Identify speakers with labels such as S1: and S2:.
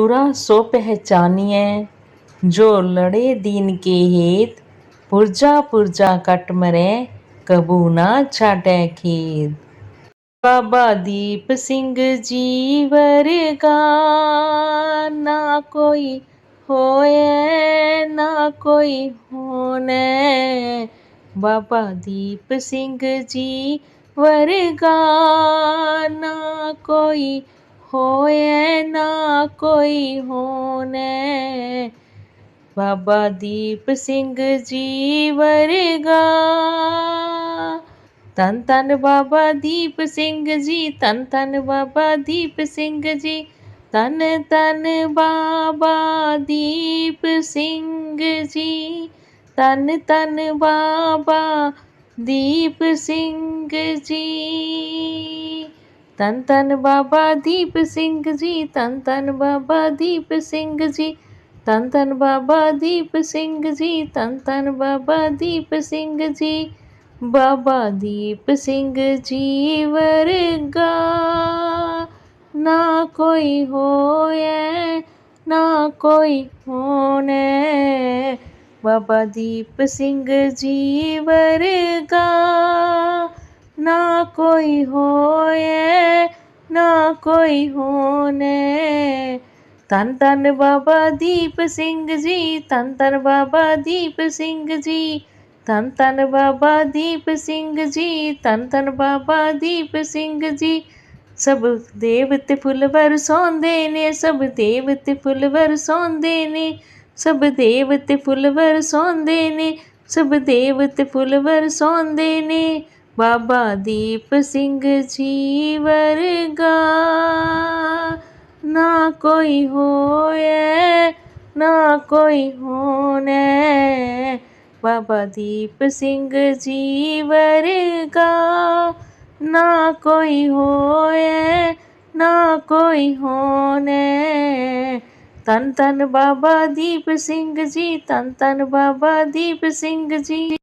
S1: बुरा सो पहचानिए, जो लड़े दीन के हेत पुरजा पुरजा कट मरे, कबू ना छाटे खेत। बाबा दीप सिंह जी वर्गा ना कोई होए, ना कोई होने। बाबा दीप सिंह जी वर्गा ना कोई होए ना कोई होने। बाबा दीप सिंह जी वरगा। तन तन बाबा दीप सिंह जी, तन तन बाबा दीप सिंह जी, तन तन बाबा दीप सिंह जी, तन तन बाबा दीप सिंह जी। तन तन बाबा दीप सिंह जी, तन तन बाबा दीप सिंह जी, तन तन बाबा दीप सिंह जी, तन तन बाबा दीप सिंह जी, बाबा दीप सिंह जी वर्गा। ना कोई होए, ना कोई होने, बाबा दीप सिंह जी वर्गा। ਨਾ ਕੋਈ ਹੋਏ, ਨਾ ਕੋਈ ਹੋਨੇ ਤਨ ਤਨ ਬਾਬਾ ਦੀਪ ਸਿੰਘ ਜੀ ਤਨ ਤਨ ਬਾਬਾ ਦੀਪ ਸਿੰਘ ਜੀ। ਤਨ ਤਨ ਬਾਬਾ ਦੀਪ ਸਿੰਘ ਜੀ ਤਨ ਤਨ ਬਾਬਾ ਦੀਪ ਸਿੰਘ ਜੀ। ਸਭ ਦੇਵਤੇ ਫੁੱਲ ਵਰਸਾਉਂਦੇ ਨੇ, ਸਭ ਦੇਵਤੇ ਫੁੱਲ ਵਰਸਾਉਂਦੇ ਨੇ। ਸਭ ਦੇਵਤੇ ਫੁੱਲ ਵਰਸਾਉਂਦੇ ਨੇ, ਸਭ ਦੇਵਤੇ ਫੁੱਲ ਵਰਸਾਉਂਦੇ ਨੇ। बाबा दीप सिंह जी वर्गा। ना कोई हो ना कोई होने। बाबा दीप सिंह जी वर्गा। ना कोई हो ना कोई होने। तन तन बाबा दीप सिंह जी तन तन बाबा दीप सिंह जी।